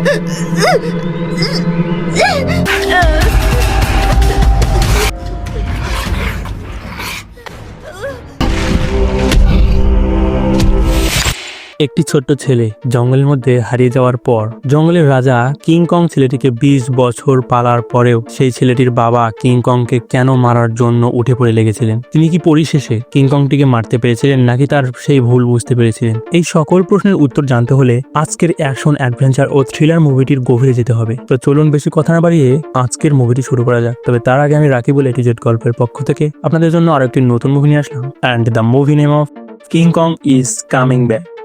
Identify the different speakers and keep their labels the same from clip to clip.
Speaker 1: 呃呃呃呃呃 একটি ছোট্ট ছেলে জঙ্গলের মধ্যে হারিয়ে যাওয়ার পর জঙ্গলের রাজা কিংকং ছেলেটিকে ২০ বছর পালার পরেও সেই ছেলেটির বাবা কিংকংকে কেন মারার জন্য উঠে পড়ে লেগেছিলেন? তিনি কি পরিশেষে কিংকংটিকে মারতে পেরেছিলেন নাকি তার সেই ভুল বুঝতে পেরেছিলেন? এই সকল প্রশ্নের উত্তর জানতে হলে আজকের অ্যাকশন, অ্যাডভেঞ্চার ও থ্রিলার মুভিটির গভীরে যেতে হবে। তো চলুন বেশি কথা না বাড়িয়ে আজকের মুভিটি শুরু করা যাক। তবে তার আগে আমি রাখি বলে এটি জেট গল্পের পক্ষ থেকে আপনাদের জন্য আরও একটি নতুন মুভি নিয়ে আসলাম। And the movie name of King Kong is coming back.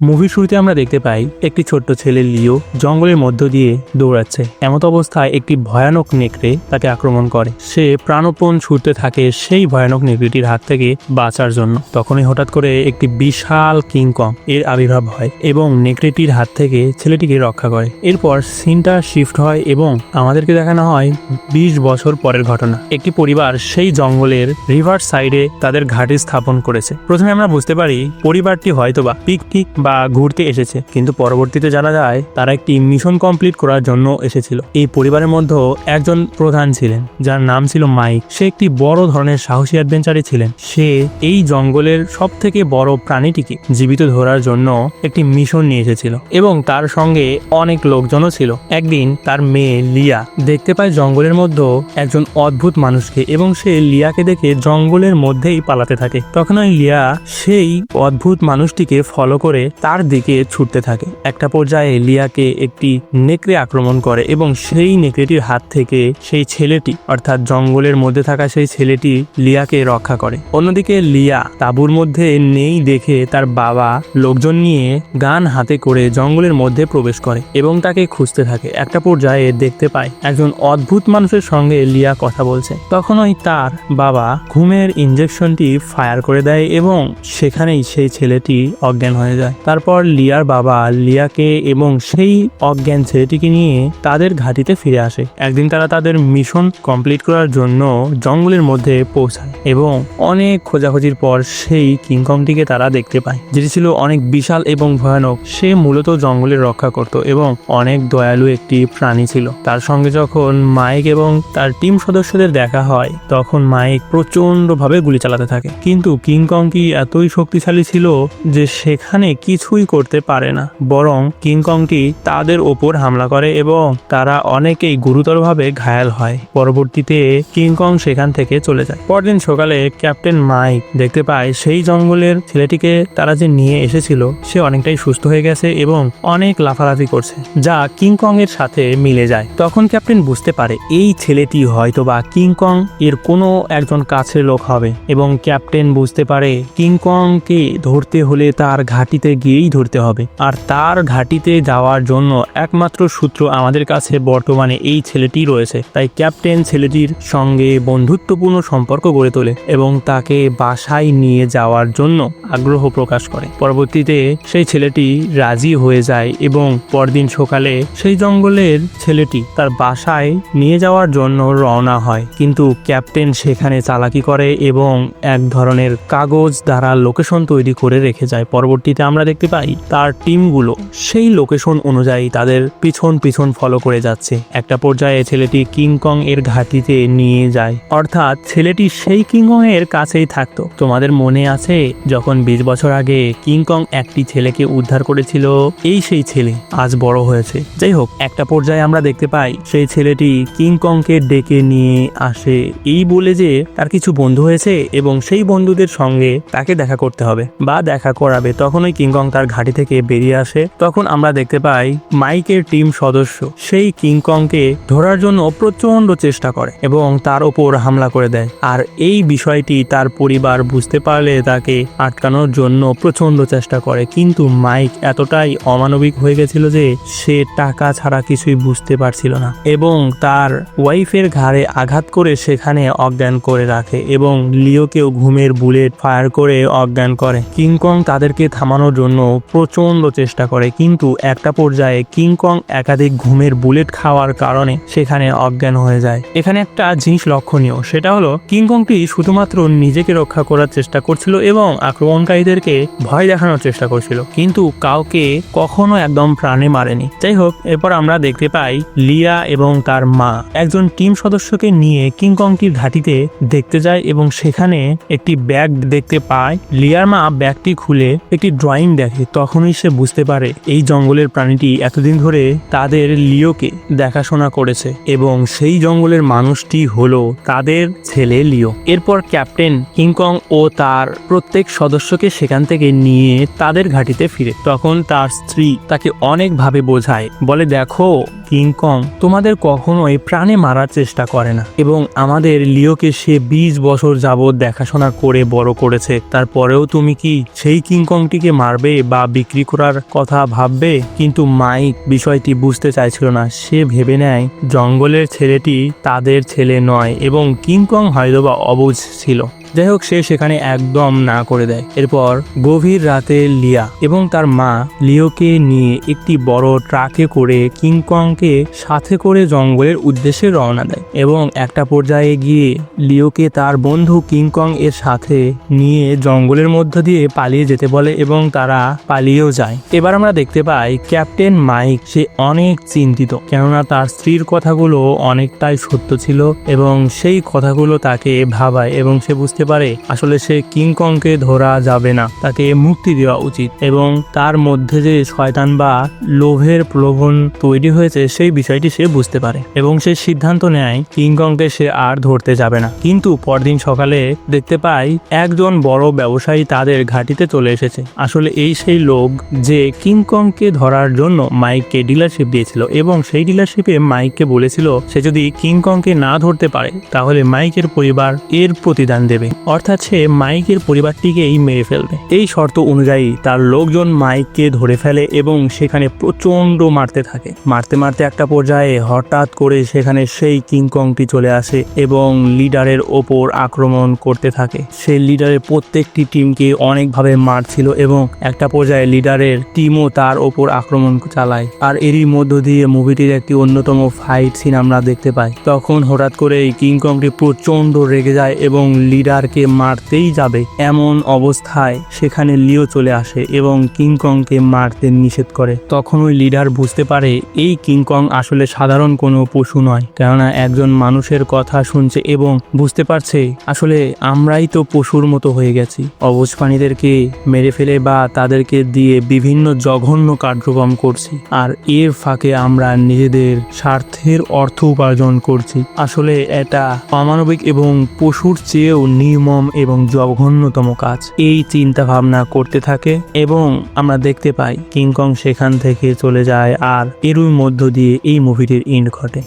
Speaker 1: মুভির শুরুতে আমরা দেখতে পাই একটি ছোট্ট ছেলে লিও জঙ্গলের মধ্য দিয়ে দৌড়াচ্ছে। এমত অবস্থায় একটি ভয়ানক নেকড়ে তাকে আক্রমণ করে। সে প্রাণপণ ছুটতে থাকে সেই ভয়ানক নেকড়েটির হাত থেকে বাঁচার জন্য। তখনই হঠাৎ করে একটি বিশাল কিংকং এর আবির্ভাব হয় এবং নেকড়েটির হাত থেকে ছেলেটিকে রক্ষা করে। এরপর সিনটা শিফট হয় এবং আমাদেরকে দেখানো হয় বিশ বছর পরের ঘটনা। একটি পরিবার সেই জঙ্গলের রিভার সাইডে তাদের ঘাঁটি স্থাপন করেছে। প্রথমে আমরা বুঝতে পারি পরিবারটি হয়তোবা পিকনিক বা ঘুরতে এসেছে। কিন্তু পরবর্তীতে জানা যায়, তারা একটি মিশন কমপ্লিট করার জন্য এসেছিল। এই পরিবারের মধ্যে একজন প্রধান ছিলেন, যার নাম ছিল মাইক। সে একটি বড় ধরনের সাহসী অ্যাডভেঞ্চারে ছিলেন। সে এই জঙ্গলের সব থেকে বড় প্রাণীটিকে জীবিত ধরার জন্য একটি মিশন নিয়ে এসেছিল এবং তার সঙ্গে অনেক লোকজনও ছিল। একদিন তার মেয়ে লিয়া দেখতে পায় জঙ্গলের মধ্যে একজন অদ্ভুত মানুষকে এবং সে লিয়াকে দেখে জঙ্গলের মধ্যেই পালাতে থাকে। তখন ওই লিয়া সেই অদ্ভুত মানুষটিকে ফলো করে তার দিকে ছুটতে থাকে। একটা পর্যায়ে লিয়াকে একটি নেকড়ে আক্রমণ করে এবং সেই নেকড়েটির হাত থেকে সেই ছেলেটি, অর্থাৎ জঙ্গলের মধ্যে থাকা সেই ছেলেটি লিয়াকে রক্ষা করে। অন্যদিকে লিয়া তাঁবুর মধ্যে নেই দেখে তার বাবা লোকজন নিয়ে গান হাতে করে জঙ্গলের মধ্যে প্রবেশ করে এবং তাকে খুঁজতে থাকে। একটা পর্যায়ে দেখতে পায় একজন অদ্ভুত মানুষের সঙ্গে লিয়া কথা বলছে। তখনই তার বাবা ঘুমের ইঞ্জেকশনটি ফায়ার করে দেয় এবং সেখানেই সেই ছেলেটি অজ্ঞান হয়ে যায়। তারপর লিয়ার বাবা লিয়াকে এবং সেই অজ্ঞান ছেলেটিকে নিয়ে তাদের ঘাটিতে ফিরে আসে। একদিন তারা তাদের মিশন কমপ্লিট করার জন্য জঙ্গলের মধ্যে পৌঁছায় এবং অনেক খোঁজাখুঁজির পর সেই কিংকংটিকে তারা দেখতে পায়। যেটি ছিল অনেক বিশাল এবং ভয়ানক, সে মূলত জঙ্গলের রক্ষা করত এবং অনেক দয়ালু একটি প্রাণী ছিল। তার সঙ্গে যখন মাইক এবং তার টিম সদস্যদের দেখা হয়, তখন মাইক প্রচণ্ডভাবে গুলি চালাতে থাকে। কিন্তু কিংকং কি এতই শক্তিশালী ছিল যে সেখানে কিছুই করতে পারে না, বরং কিংকংটি তাদের ওপর হামলা করে এবং তারা অনেকেই গুরুতরভাবে ঘায়াল হয়। পরবর্তীতে কিংকং সেখান থেকে চলে যায়। পরদিন সকালে ক্যাপ্টেন মাইক দেখতে পায় সেই জঙ্গলের ছেলেটিকে তারা যে নিয়ে এসেছিল, সে অনেকটাই সুস্থ হয়ে গেছে এবং অনেক লাফালাফি করছে, যা কিংকং এর সাথে মিলে যায়। তখন ক্যাপ্টেন বুঝতে পারে, এই ছেলেটি হয়তো বা কিংকং এর কোনো একজন কাছের লোক হবে এবং ক্যাপ্টেন বুঝতে পারে কিংকংকে ধরতে হলে তার ঘাটিতে গিয়েই ধরতে হবে। আর তার ঘাটিতে যাওয়ার জন্য একমাত্র সূত্র আমাদের কাছে বর্তমানে এই ছেলেটি রয়েছে। তাই ক্যাপ্টেন ছেলেটির সঙ্গে বন্ধুত্বপূর্ণ সম্পর্ক গড়ে তোলে এবং তাকে বাসায় নিয়ে যাওয়ার জন্য আগ্রহ প্রকাশ করে। পরবর্তীতে সেই ছেলেটি রাজি হয়ে যায় এবং পরদিন সকালে সেই জঙ্গলের ছেলেটি তার বাসায় নিয়ে যাওয়ার জন্য রওনা হয়। কিন্তু ক্যাপ্টেন সেখানে চালাকি করে এবং এক ধরনের কাগজ দ্বারা লোকেশন তৈরি করে রেখে যায়। পরবর্তীতে আমরা দেখতে পাই তার টিমগুলো সেই লোকেশন অনুযায়ী তাদের পিছন পিছন ফলো করে যাচ্ছে। একটা পর্যায়ে ছেলেটি কিংকং এর ঘাটিতে নিয়ে যায়। অর্থাৎ ছেলেটি সেই কিংকং এর কাছেই থাকতো। তোমাদের মনে আছে যখন বিশ বছর আগে কিংকং একটি ছেলেকে উদ্ধার করেছিল? এই সেই ছেলে আজ বড় হয়েছে। যাই হোক, একটা পর্যায়ে আমরা দেখতে পাই সেই ছেলেটি কিংকংকে ডেকে নিয়ে আসে। এই বলে যে তার কিছু বন্ধু হয়েছে এবং সেই বন্ধুদের সঙ্গে তাকে দেখা করতে হবে বা দেখা করাবে। তখন ওই কিংকং তার ঘাঁটি থেকে বেরিয়ে আসে, তখন আমরা দেখতে পাই মাইকের টিম সদস্য। সেই কিংকংকে ধরার জন্য প্রচণ্ড চেষ্টা করে এবং তার ওপর হামলা করে দেয়। আর এই বিষয়টি তার পরিবার বুঝতে পারলে তাকে আটকানোর জন্য প্রচণ্ড চেষ্টা করে। কিন্তু মাইক এতটাই অমানবিক হয়ে গেছিল যে সে টাকা ছাড়া কিছুই বুঝতে পারছিল না এবং তার ওয়াইফের ঘাড়ে আঘাত করে সেখানে অজ্ঞান করে রাখে এবং লিওকেও ঘুমের বুলেট ফায়ার করে অজ্ঞান করে। কিংকং তাদেরকে থামানোর জন্য জন্য প্রচণ্ড চেষ্টা করে, কিন্তু একটা পর্যায়ে কিংকং একাধিক ঘুমের বুলেট খাওয়ার কারণে সেখানে অজ্ঞান হয়ে যায়। এখানে একটা জিনিস লক্ষণীয়, সেটা হলো কিংকংটি শুধুমাত্র নিজেকে রক্ষা করার চেষ্টা করছিল এবং আক্রমণকারীদেরকে ভয় দেখানোর চেষ্টা করছিল, কিন্তু কাউকে কখনো একদম প্রাণে মারেনি। যাই হোক এরপর আমরা দেখতে পাই লিয়া এবং তার মা। একজন টিম সদস্যকে নিয়ে কিংকংটির ঘাটিতে দেখতে যায় এবং সেখানে একটি ব্যাগ দেখতে পায়। লিয়ার মা ব্যাগটি খুলে একটি ড্রয়িং দেখে তখনই সে বুঝতে পারে এই জঙ্গলের প্রাণীটি এতদিন ধরে তাদের লিওকে দেখাশোনা করেছে এবং সেই জঙ্গলের মানুষটি হলো তাদের ছেলে লিও। এরপর ক্যাপ্টেন কিংকং ও তার প্রত্যেক সদস্যকে সেখান থেকে নিয়ে তাদের ঘাটিতে ফিরে। তখন তার স্ত্রী তাকে অনেকভাবে বোঝায়, বলে, দেখো কিংকং তোমাদের কখনোই প্রাণে মারার চেষ্টা করে না এবং আমাদের লিওকে সে বিশ বছর যাবৎ দেখাশোনা করে বড় করেছে। তারপরেও তুমি কি সেই কিংকংটিকে মারবে? বা বিক্রি করার কথা ভাববে, কিন্তু মাইক বিষয়টি বুঝতে চাইছিল না। সে ভেবে নেয়, জঙ্গলের ছেলেটি তাদের ছেলে নয় এবং কিংকং হয়তোবা অবুঝ ছিল। যাই হোক সে সেখানে একদম না করে দেয়। এরপর গভীর রাতে লিয়া এবং তার মা লিওকে নিয়ে একটি বড় ট্রাকে করে কিংকংকে সাথে করে জঙ্গলের উদ্দেশ্যে রওনা দেয় এবং একটা পর্যায়ে গিয়ে লিওকে তার বন্ধু কিংকং এর সাথে নিয়ে জঙ্গলের মধ্য দিয়ে পালিয়ে যেতে বলে এবং তারা পালিয়েও যায়। এবার আমরা দেখতে পাই ক্যাপ্টেন মাইক, সে অনেক চিন্তিত, কেননা তার স্ত্রীর কথাগুলো অনেকটাই সত্য ছিল এবং সেই কথাগুলো তাকে ভাবায় এবং সে বুঝতে পারে আসলে সে কিংকংকে ধরা যাবে না। তাকে মুক্তি দেওয়া উচিত এবং তার মধ্যে যে শয়তান বা লোভের প্রলোভন তৈরি হয়েছে সেই বিষয়টি সে বুঝতে পারে এবং সে সিদ্ধান্ত নেয় কিংকংকে সে আর ধরতে যাবে না। কিন্তু পরদিন সকালে দেখতে পাই একজন বড় ব্যবসায়ী তাদের ঘাটিতে চলে এসেছে। আসলে এই সেই লোক যে কিংকংকে ধরার জন্য মাইককে ডিলারশিপ দিয়েছিল এবং সেই ডিলারশিপে মাইককে বলেছিল, সে যদি কিংকংকে না ধরতে পারে, তাহলে মাইকের পরিবার এর প্রতিদান দেবে। অর্থাৎ সে মাইকের পরিবারটিকেই মেরে ফেলবে। এই শর্ত অনুযায়ী তার লোকজন মাইককে ধরে ফেলে এবং সেখানে প্রচণ্ড মারতে থাকে। মারতে মারতে একটা পর্যায়ে হঠাৎ করে সেখানে সেই কিংকংটি চলে আসে এবং লিডারের ওপর আক্রমণ করতে থাকে। সেই লিডারের প্রত্যেকটি টিমকে অনেকভাবে মারছিল এবং একটা পর্যায়ে লিডারের টিমও তার ওপর আক্রমণ চালায়। আর এরই মধ্য দিয়ে মুভিটির একটি অন্যতম ফাইট সিন আমরা দেখতে পাই। তখন হঠাৎ করে এই কিংকংটি প্রচণ্ড রেগে যায় এবং লিডারকে মারতেই যাবে এমন অবস্থায় সেখানে লিও চলে আসে এবং কিংকংকে মারতে নিষেধ করে। তখন ওই লিডার বুঝতে পারে এই কিংকং আসলে সাধারণ কোনো পশু নয়, কেননা একজন মানুষের কথা শুনছে এবং বুঝতে পারছে আসলে আমরাই তো পশুর মতো হয়ে গেছি। অবুজ প্রাণীদেরকে মেরে ফেলে বা তাদেরকে দিয়ে বিভিন্ন জঘন্য কার্যক্রম করছি আর এর ফাঁকে আমরা নিজেদের স্বার্থের অর্থ উপার্জন করছি। আসলে এটা অমানবিক এবং পশুর চেয়েও নির্মম এবং জঘন্যতম কাজ। এই চিন্তা ভাবনা করতে থাকে এবং আমরা দেখতে পাই কিংকং সেখান থেকে চলে যায় আর এরই মধ্য দিয়ে এই মুভিটির ইন্ড ঘটে।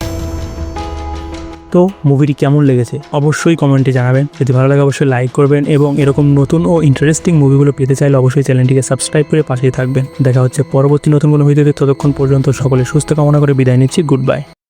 Speaker 1: তো মুভিটি কেমন লেগেছে অবশ্যই কমেন্টে জানাবেন। যদি ভালো লাগে অবশ্যই লাইক করবেন এবং এরকম নতুন ও ইন্টারেস্টিং মুভিগুলো পেতে চাইলে অবশ্যই চ্যানেলটিকে সাবস্ক্রাইব করে পাশেই থাকবেন। দেখা হচ্ছে পরবর্তী নতুন কোনো ভিডিওতে, ততক্ষণ পর্যন্ত সকলে সুস্থ কামনা করে বিদায় নিচ্ছি। Good bye